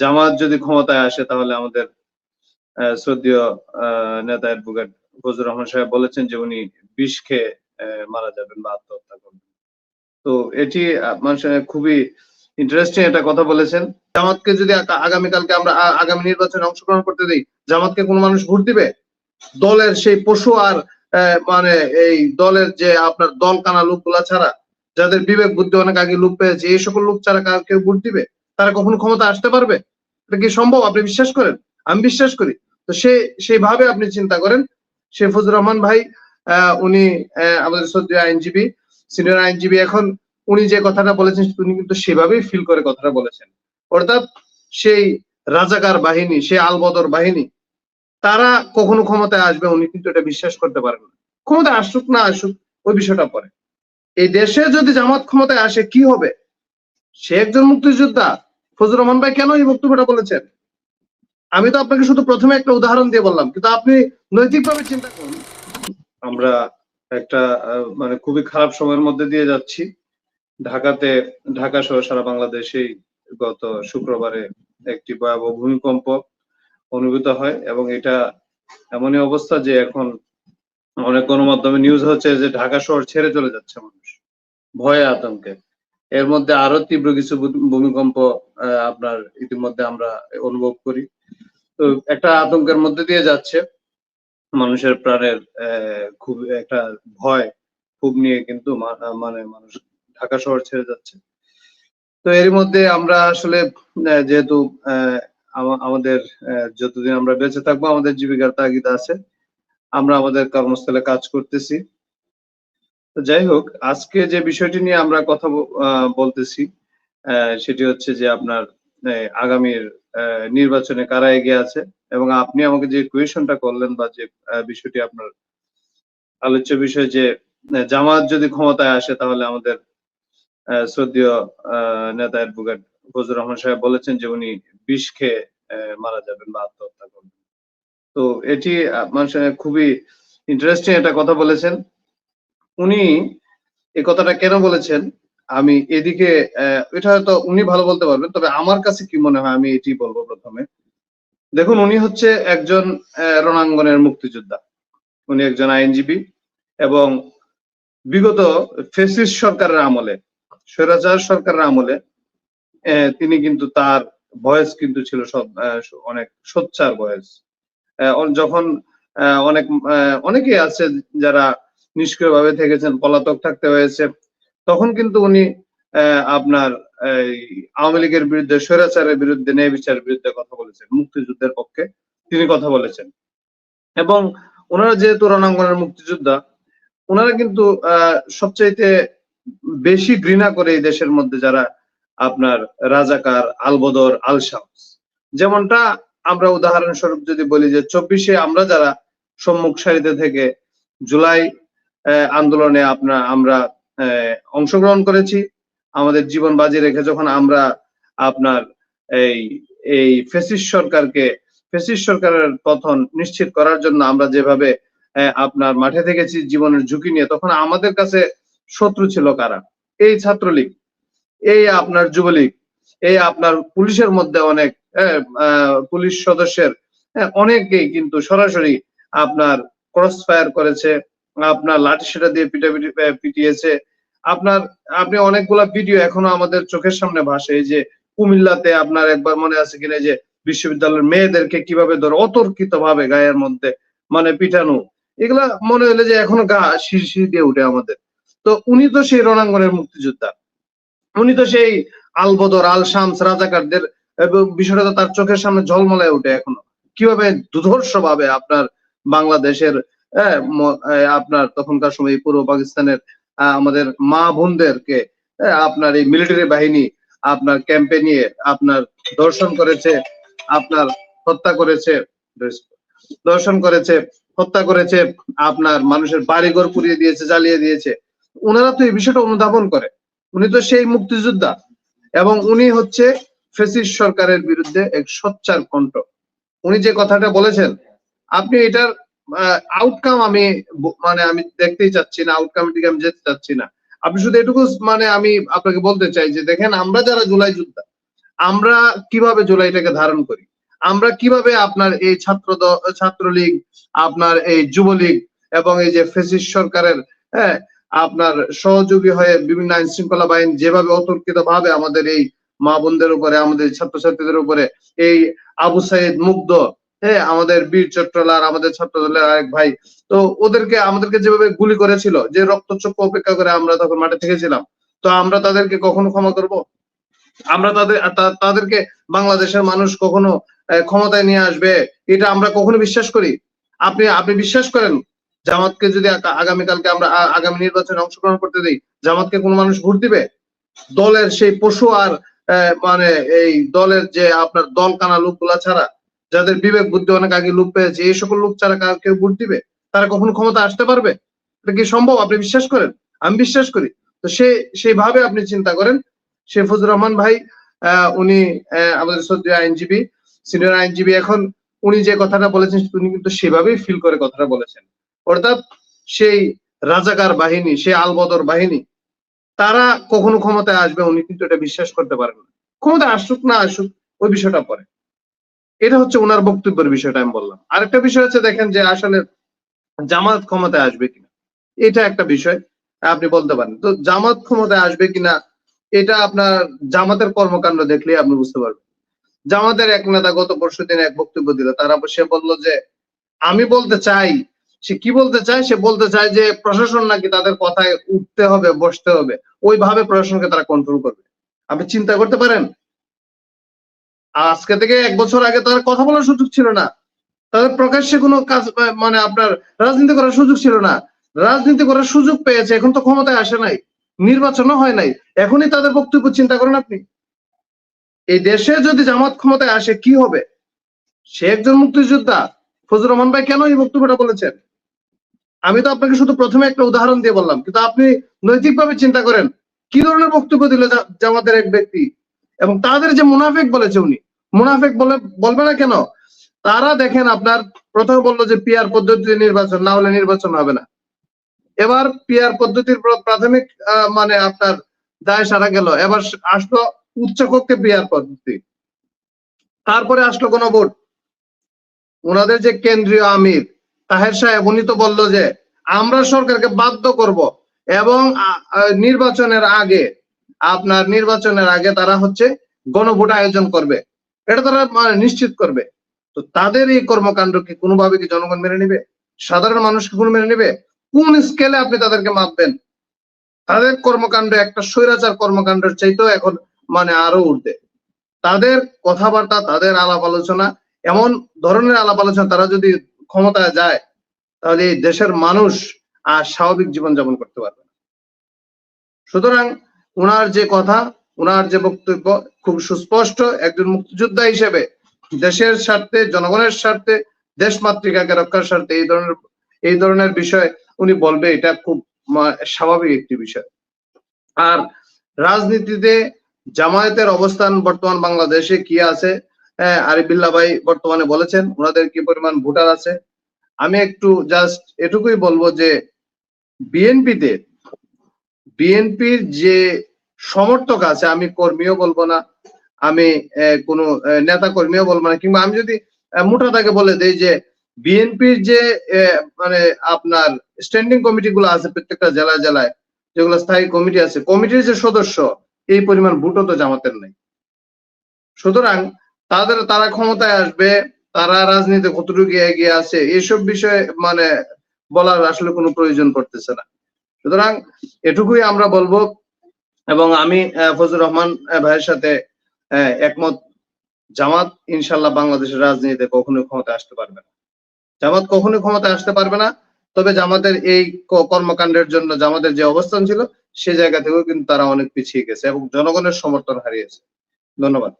জামাত যদি ক্ষমতায় আসে তাহলে আমাদের আহ, নেতা অ্যাডভোকেট ফজলুর রহমান সাহেব বলেছেন যে উনি বিষ খেয়ে মারা যাবেন বা আত্মহত্যা করবেন। তো এটি মানুষের খুবই ইন্টারেস্টিং একটা কথা বলেছেন। জামাতকে যদি আগামীকালকে আমরা আগামী নির্বাচনে অংশগ্রহণ করতে দিই জামাতকে কোনো মানুষ ভোট দিবে? দলের সেই পশু আর মানে এই দলের যে আপনার দল কানা লোকগুলা ছাড়া যাদের বিবেক বুদ্ধি অনেক আগে লোক পেয়েছে এই সকল লোক ছাড়া কেউ ভোট দিবে? তারা কখনো ক্ষমতা আসতে পারবে? এটা কি সম্ভব? আপনি বিশ্বাস করেন? আমি বিশ্বাস করি। তো সে, সেইভাবে আপনি চিন্তা করেন। সে ফজুর রহমান ভাই উনি আমাদের শ্রদ্ধেয় আইনজীবী, সিনিয়র আইনজীবী এখন। উনি যে কথাটা বলেছেন, উনি কিন্তু সেভাবেই ফিল করে কথাটা বলেছেন। অর্থাৎ সেই রাজাকার বাহিনী, সেই আলবদর বাহিনী, তারা কখনো ক্ষমতায় আসবে? উনি কিন্তু এটা বিশ্বাস করতে পারেন না। ক্ষমতায় আসুক, না আসুক, ওই বিষয়টা পরে। এই দেশে যদি জামাত ক্ষমতায় আসে, কি হবে? সে একজন মুক্তিযোদ্ধা। ফজলুর রহমান ভাই কেন এই বক্তব্যটা বলেছেন? আমি তো আপনাকে শুধু প্রথমে একটা উদাহরণ দিয়ে বললাম, কিন্তু আপনি নৈতিকভাবে চিন্তা করুন। আমরা একটা মানে খুবই খারাপ সময়ের মধ্যে দিয়ে যাচ্ছি। ঢাকাতে, ঢাকা সহ সারা বাংলাদেশেই গত শুক্রবারে একটি ভয়াবহ ভূমিকম্প অনুভূত হয় এবং এটা এমনই অবস্থা যে এখন অনেক গণমাধ্যমে নিউজ হচ্ছে যে ঢাকা শহর ছেড়ে চলে যাচ্ছে মানুষ। ভয়ে আতঙ্কে। এর মধ্যে আরও তীব্র কিছু ভূমিকম্প আপনার ইতিমধ্যে আমরা অনুভব করি। তো একটা আতঙ্কের মধ্যে দিয়ে যাচ্ছে মানুষের প্রাণের খুব একটা ভয়, খুব নিয়ে কিন্তু মানে মানুষ ঢাকা শহর ছেড়ে যাচ্ছে। তো এর মধ্যে আমরা আসলে যেহেতু আমাদের যতদিন আমরা বেঁচে থাকব, আমাদের জীবিকার তাগিদ আছে। আমরা আমাদের কর্মস্থলে কাজ করতেছি। যাই হোক, আজকে যে বিষয়টি নিয়ে আমরা কথা বলতেছি সেটি হচ্ছে যে আপনার আগামীর নির্বাচনে কারা এগিয়ে আছে এবং আপনি আমাকে যে কোয়েশনটা করলেন বা যে বিষয়টি আপনার আলোচ্য বিষয় যে জামাত যদি ক্ষমতায় আসে তাহলে আমাদের শ্রদ্ধেয় নেতা অ্যাডভোকেট ফজলুর রহমান সাহেব বলেছেন যে উনি বিষ খেয়ে মারা যাবেন বা আত্মহত্যা করবেন। তো এটি মানুষের খুবই ইন্টারেস্টিং একটা কথা বলেছেন। উনি এই কথাটা কেন বলেছেন? আমি এদিকে এটা হয়তো উনি ভালো বলতে পারবেন, তবে আমার কাছে কি মনে হয় আমি এটি বলব প্রথমে। দেখুন, উনি হচ্ছে একজন রণাঙ্গনের মুক্তিযোদ্ধা। উনি একজন আইনজীবী এবং বিগত ফেসিস সরকারের আমলে, স্বৈরাচার সরকারের আমলে তিনি কিন্তু তার ভয়েস কিন্তু ছিল সব অনেক সোচ্চার ভয়েস যখন অনেক অনেকেই আছে যারা নিষ্ক্রিয়ভাবে থেকেছেন, পলাতক থাকতে হয়েছে। তখন কিন্তু উনি আপনার আওয়ামী লীগের বিরুদ্ধে, স্বৈরাচারের বিরুদ্ধে, ন্যায় বিচারের বিরুদ্ধে কথা বলেছেন, মুক্তিযুদ্ধের পক্ষে তিনি কথা বলেছেন। এবং ওনারা যেহেতু রণাঙ্গনের মুক্তিযোদ্ধা, ওনারা কিন্তু সবচাইতে বেশি ঘৃণা করে এই দেশের মধ্যে যারা আপনার রাজাকার আলবদর আল যেমনটা আমরা উদাহরণস্বরূপ যদি বলি যে, চব্বিশে আমরা যারা সম্মুখ সারিতে থেকে জুলাই আন্দোলনে আপনার আমরা অংশগ্রহণ করেছি। আমাদের জীবন বাজি রেখে যখন আমরা আপনার এই এই ফেসিস সরকারকে, ফেসিস সরকারের পতন নিশ্চিত করার জন্য আমরা যেভাবে আপনার মাঠে থেকেছি জীবনের ঝুঁকি নিয়ে, তখন আমাদের কাছে শত্রু ছিল কারা? এই ছাত্রলীগ, এই আপনার যুবলীগ, এই আপনার পুলিশের মধ্যে অনেক পুলিশ সদস্যের অনেকেই কিন্তু সরাসরি আপনার ক্রস ফায়ার করেছে। আপনার লাঠি সেটা দিয়ে পিটাপিটি পিটিয়েছে। আপনার, আপনি অনেকগুলা ভিডিও এখনও আমাদের চোখের সামনে ভাসে। যে কুমিল্লাতে আপনার একবার মনে আছে কিনা যে বিশ্ববিদ্যালয়ের মেয়েদেরকে কীভাবে ধরে অতর্কিত ভাবে গায়ের মধ্যে মানে পিটানো। এগুলা মনে হলে যে এখনও গা শিরশির দিয়ে উঠে আমাদের। তো উনি তো সেই রণাঙ্গনের মুক্তিযোদ্ধা। উনি তো সেই আলবদর আল শামস রাজাকারদের বিষয়টা তার চোখের সামনে ঝলমলায় ওঠে এখনও। কীভাবে দুধর্ষ ভাবে আপনার বাংলাদেশের আপনার তখনকার সময় পূর্ব পাকিস্তানের আমাদের মা বোনদেরকে আপনার এই মিলিটারি বাহিনী, আপনার ক্যাম্পে নিয়ে আপনার দর্শন করেছে, আপনার হত্যা করেছে, দর্শন করেছে, হত্যা করেছে, আপনার মানুষের বাড়িঘর পুড়িয়ে দিয়েছে, জ্বালিয়ে দিয়েছে। ওনারা তো এই বিষয়টা অনুধাবন করে। উনি তো সেই মুক্তিযোদ্ধা এবং উনি হচ্ছে ফেসিস সরকারের বিরুদ্ধে এক সোচ্চার কণ্ঠ। উনি যে কথাটা বলেছেন, আপনি এটার আউটকাম আমি মানে আমি দেখতেই চাচ্ছি না আউটকাম দিকে আমি যেতে চাচ্ছি না। আপনি শুধু এটুকু মানে আমি আপনাকে বলতে চাই যে, দেখেন, আমরা যারা জুলাই যোদ্ধা, আমরা কীভাবে জুলাইটাকে ধারণ করি? আমরা কীভাবে আপনার এই ছাত্র ছাত্রলীগ, আপনার এই যুবলীগ এবং এই যে ফেসিস সরকারের হ্যাঁ আপনার সহযোগী হয়ে বিভিন্ন আইন শৃঙ্খলা বাহিনী যেভাবে অতর্কিত ভাবে আমাদের এই মা বোনদের উপরে, আমাদের ছাত্রছাত্রীদের উপরে এই আবু সাইদ মুগ্ধ হ্যাঁ আমাদের বীর চট্টলার, আমাদের ছাত্র দলের আরেক ভাই। তো ওদেরকে, আমাদেরকে যেভাবে গুলি করেছিল, যে রক্তচক্ষু অপেক্ষা করে আমরা তখন মাঠে থেকেছিলাম। তো আমরা তাদেরকে কখনো ক্ষমা করব? আমরা তাদের তাদেরকে বাংলাদেশের মানুষ কখনো ক্ষমতায় নিয়ে আসবে? এটা আমরা কখনো বিশ্বাস করি? আপনি আপনি বিশ্বাস করেন? জামাতকে যদি আগামীকালকে আমরা আগামী নির্বাচনে অংশগ্রহণ করতে দিই, জামাতকে কোনো মানুষ ভোট দিবে? দলের সেই পশু আর মানে এই দলের যে আপনার দল কানা লোকগুলা ছাড়া যাদের বিবেক, বুদ্ধি অনেক আগে লোক পেয়েছে, এই সকল লোক ছাড়া কার কেউ ভোট দিবে তারা কখনো ক্ষমতা আসতে পারবে? এটা কি সম্ভব? আপনি বিশ্বাস করেন? আমি বিশ্বাস করি। তো সে, সেইভাবে আপনি চিন্তা করেন। সে ফজুর রহমান ভাই উনি আমাদের সদ্য আইনজীবী, সিনিয়র আইনজীবী। এখন উনি যে কথাটা বলেছেন, উনি কিন্তু সেভাবেই ফিল করে কথাটা বলেছেন। অর্থাৎ সেই রাজাকার বাহিনী, সেই আলবদর বাহিনী, তারা কখনো ক্ষমতায় আসবে, উনি কিন্তু এটা বিশ্বাস করতে পারেন না। ক্ষমতায় আসুক, না আসুক, ওই বিষয়টা পরে। এটা হচ্ছে ওনার বক্তব্যের বিষয়টা আমি বললাম। আরেকটা বিষয় হচ্ছে দেখেন যে আসলে জামাত ক্ষমতায় আসবে কিনা। এটা একটা বিষয়, আপনি বলতে পারেন। তো জামাত ক্ষমতায় আসবে কিনা, এটা আপনার জামাতের কর্মকাণ্ড দেখলে আপনি বুঝতে পারবেন। জামাতের এক নেতা গত পরশু দিন এক বক্তব্য দিল, তারা সে বলল যে, আমি বলতে চাই। সে কি বলতে চায়? সে বলতে চায় যে, প্রশাসন নাকি তাদের কথায় উঠতে হবে, বসতে হবে। ওইভাবে প্রশাসনকে তারা কন্ট্রোল করবে। আপনি চিন্তা করতে পারেন? আজকে থেকে এক বছর আগে তার কথা বলার সুযোগ ছিল না। তাদের প্রকাশ্যে কোনো কাজ মানে আপনার রাজনীতি করার সুযোগ ছিল না। রাজনীতি করার সুযোগ পেয়েছে, এখন তো ক্ষমতায় আসে নাই। নির্বাচনও হয় নাই। এখনই তাদের বক্তব্য চিন্তা করেন আপনি। এই দেশে যদি জামাত ক্ষমতায় আসে, কি হবে? সে একজন মুক্তিযোদ্ধা। ফজুর রহমান ভাই কেন এই বক্তব্যটা বলেছেন? আমি তো আপনাকে শুধু প্রথমে একটা উদাহরণ দিয়ে বললাম, কিন্তু আপনি নৈতিকভাবে চিন্তা করেন, কি ধরনের বক্তব্য দিল জামাতের এক ব্যক্তি? এবং তাদের যে মুনাফেক বলেছে উনি, মুনাফেক বলে, বলবে না কেন? তারা দেখেন আপনার প্রথমে বলল যে পিয়ার পদ্ধতিতে নির্বাচন, না হলে নির্বাচন হবে না। এবার পিয়ার পদ্ধতির প্র- প্রাথমিক মানে আপনার দায় সারা গেল। এবার আসলো উচ্চ কক্ষে পিয়ার পদ্ধতি। তারপরে আসলো কোন ভোট ওনাদের যে কেন্দ্রীয় আমির, তাহের সাহেব, উনি তো বলল যে, আমরা সরকারকে বাধ্য করব এবং নির্বাচনের আগে আপনার নির্বাচনের আগে তারা হচ্ছে গণভোট আয়োজন করবে। এটা তারা মানে নিশ্চিত করবে। তো তাদের এই কর্মকাণ্ড কি কোনোভাবে কি জনগণ মেনে নিবে? সাধারণ মানুষ কি কোনো মেনে নিবে? কোন স্কেলে আপনি তাদেরকে মাপবেন? তাদের কর্মকাণ্ড একটা স্বৈরাচার কর্মকাণ্ডের চাইতেও এখন মানে আরও উঠবে তাদের কথাবার্তা, তাদের আলাপ আলোচনা, এমন ধরনের আলাপ আলোচনা তারা যদি ক্ষমতায় যায়, তাহলে এই দেশের মানুষ আর স্বাভাবিক জীবন জীবনযাপন করতে পারবে না। সুতরাং ওনার যে কথা ওনার যে বক্তব্য খুব সুস্পষ্ট। একজন মুক্তিযোদ্ধা হিসেবে দেশের স্বার্থে জনগণের স্বার্থে দেশ মাতৃকাকে রক্ষার স্বার্থে এই ধরনের এই ধরনের বিষয় উনি বলবে এটা খুব স্বাভাবিক একটি বিষয়। আর রাজনীতিতে জামায়াতের অবস্থান বর্তমান বাংলাদেশে কি আছে? হ্যাঁ, আরিফুল্লাহ ভাই বর্তমানে বলেছেন ওনাদের কি পরিমাণ ভোটার আছে? আমি একটু জাস্ট এটুকুই বলব যে বিএনপিতে বিএনপির যে সমর্থক আছে, আমি কর্মীও বলব না, আমি কোনো নেতা কর্মীও বলব না, কিংবা আমি যদি মোটা তাকে বলে দেই যে, বিএনপির যে মানে আপনার স্ট্যান্ডিং কমিটি গুলো আছে প্রত্যেকটা জেলায় জেলায়, যেগুলো স্থায়ী কমিটি আছে কমিটির যে সদস্য, এই পরিমাণ ভোটও তো জামাতের নেই। সুতরাং তাদের, তারা ক্ষমতায় আসবে, তারা রাজনীতি কতটুকু এগিয়ে আছে এইসব বিষয়ে মানে বলার আসলে কোনো প্রয়োজন পড়তেছে না। সুতরাং এটুকুই আমরা বলব এবং আমি ফজুর রহমান ভাইয়ের সাথে একমত। জামাত ইনশাল্লাহ বাংলাদেশের রাজনীতিতে কখনোই ক্ষমতা আসতে পারবে না। জামাত কখনোই ক্ষমতা আসতে পারবে না, তবে জামাতের এই কর্মকাণ্ডের জন্য জামাতের যে অবস্থান ছিল, সে জায়গা থেকেও কিন্তু তারা অনেক পিছিয়ে গেছে এবং জনগণের সমর্থন হারিয়েছে। ধন্যবাদ।